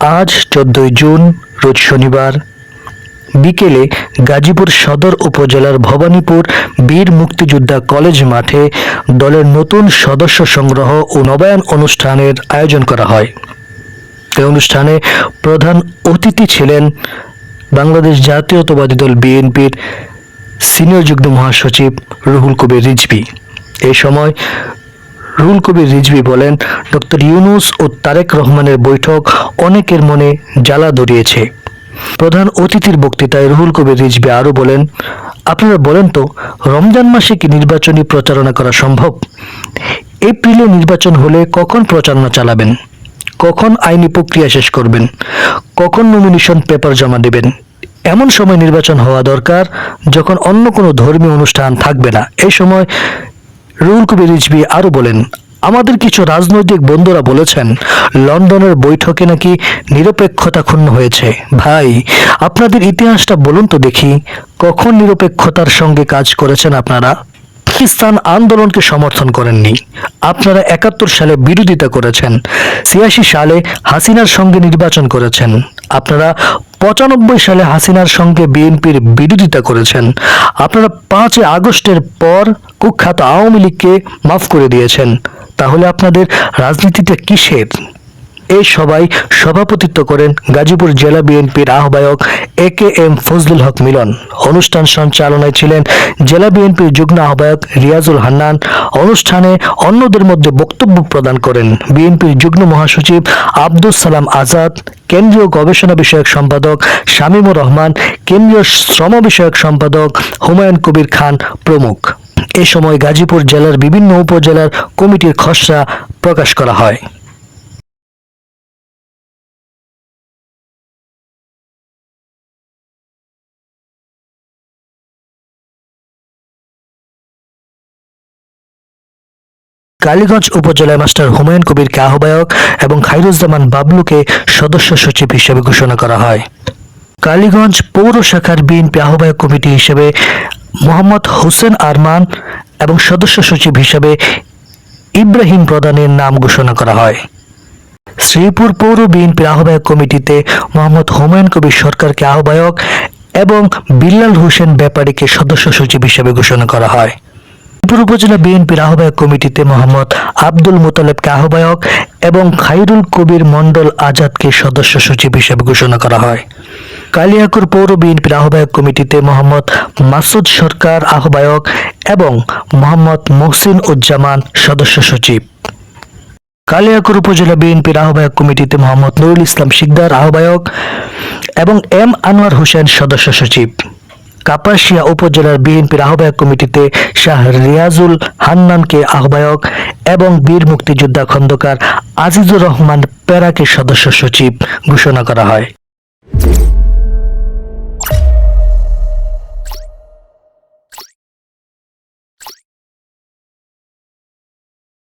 আজ চোদ্দই জুন, রোজ শনিবার। বিকেলে গাজীপুর সদর উপজেলার ভবানীপুর বীর মুক্তিযোদ্ধা কলেজ মাঠে দলের নতুন সদস্য সংগ্রহ ও নবায়ন অনুষ্ঠানের আয়োজন করা হয়। এই অনুষ্ঠানে প্রধান অতিথি ছিলেন বাংলাদেশ জাতীয়তাবাদী দল বিএনপির সিনিয়র যুগ্ম মহাসচিব রুহুল কবির রিজভি। এ সময় রুহুল কবির রিজভি বলেন, ডক্টর ইউনুস ও তারেক রহমানের বৈঠক অনেকের মনে জ্বালা ধরিয়েছে। প্রধান অতিথির বক্তৃতায় রুহুল কবির রিজভি আরও বলেন, আপনারা বলেন তো, রমজান মাসে কি নির্বাচনী প্রচারণা করা সম্ভব? এপ্রিলে নির্বাচন হলে কখন প্রচারণা চালাবেন? কখন আইনি প্রক্রিয়া শেষ করবেন? কখন নমিনেশন পেপার জমা দেবেন? এমন সময় নির্বাচন হওয়া দরকার যখন অন্য কোনো ধর্মীয় অনুষ্ঠান থাকবে না। এই সময় রুহুল কবির রিজভি আরও বলেন, আমাদের কিছু রাজনৈতিক বন্ধুরা বলেছেন, লন্ডনের বৈঠকে নাকি নিরপেক্ষতা ক্ষুণ্ণ হয়েছে। ভাই, আপনাদের ইতিহাসটা বলুন তো দেখি, কখন নিরপেক্ষতার সঙ্গে কাজ করেছেন আপনারা? পাকিস্তান আন্দোলনকে সমর্থন করেননি। আপনারা একাত্তর সালে বিরোধিতা করেছেন। ছিয়াশি সালে হাসিনার সঙ্গে নির্বাচন করেছেন। আপনারা পঁচানব্বই সালে হাসিনার সঙ্গে বিএনপির বিরোধিতা করেছেন। আপনারা পাঁচই আগস্টের পর কুখ্যাত আওয়ামী লীগকে মাফ করে দিয়েছেন। তাহলে আপনাদের রাজনীতিটা কিসের? এই সবাই সভাপতিত্ব করেন গাজীপুর জেলা বিএনপির আহ্বায়ক এ কে এম ফজলুল হক মিলন। অনুষ্ঠান সঞ্চালনায় ছিলেন জেলা বিএনপির যুগ্ম আহ্বায়ক রিয়াজুল হান্নান। অনুষ্ঠানে অন্যদের মধ্যে বক্তব্য প্রদান করেন বিএনপির যুগ্ম মহাসচিব আব্দুল সালাম আজাদ, কেন্দ্রীয় গবেষণা বিষয়ক সম্পাদক শামীমুর রহমান, কেন্দ্রীয় শ্রম বিষয়ক সম্পাদক হুমায়ুন কবির খান প্রমুখ। এ সময় গাজীপুর জেলার বিভিন্ন উপজেলার কমিটির খসড়া প্রকাশ করা হয়। কালীগঞ্জ উপজেলায় মাস্টার হুমায়ুন কবিরকে আহ্বায়ক এবং খাইরুজ্জামান বাবলুকে সদস্য সচিব হিসেবে ঘোষণা করা হয়। কালীগঞ্জ পৌর শাখার বিএনপি আহ্বায়ক কমিটি হিসেবে মোহাম্মদ হোসেন আরমান এবং সদস্য সচিব হিসেবে ইব্রাহিম প্রধানের নাম ঘোষণা করা হয়। শ্রীপুর পৌর বিএনপির আহ্বায়ক কমিটিতে মোহাম্মদ হুমায়ুন কবির সরকারকে আহ্বায়ক এবং বিল্লাল হোসেন ব্যাপারীকে সদস্য সচিব হিসেবে ঘোষণা করা হয়। উপজেলা বিএনপির আহ্বায়ক কমিটিতে মোহাম্মদ আব্দুল মোতালেবকে আহ্বায়ক এবং খাইরুল কবির মণ্ডল আজাদকে সদস্য সচিব হিসেবে ঘোষণা করা হয়। কালিয়াকুর পৌর বিএনপির আহ্বায়ক কমিটিতে মোহাম্মদ মাসুদ সরকার আহ্বায়ক এবং মোহাম্মদ মহসিন উজ্জামান সদস্য সচিব। কালিয়াকুর উপজেলা বিএনপির আহ্বায়ক কমিটিতে মোহাম্মদ নুরুল ইসলাম শিকদার আহ্বায়ক এবং এম আনোয়ার হোসেন সদস্য সচিব। কাপাসিয়া উপজেলার বিএনপির আহ্বায়ক কমিটিতে শাহ রিয়াজুল হান্নানকে আহ্বায়ক এবং বীর মুক্তিযোদ্ধা খন্দকার আজিজুর রহমান প্যারাকে সদস্য সচিব ঘোষণা করা হয়।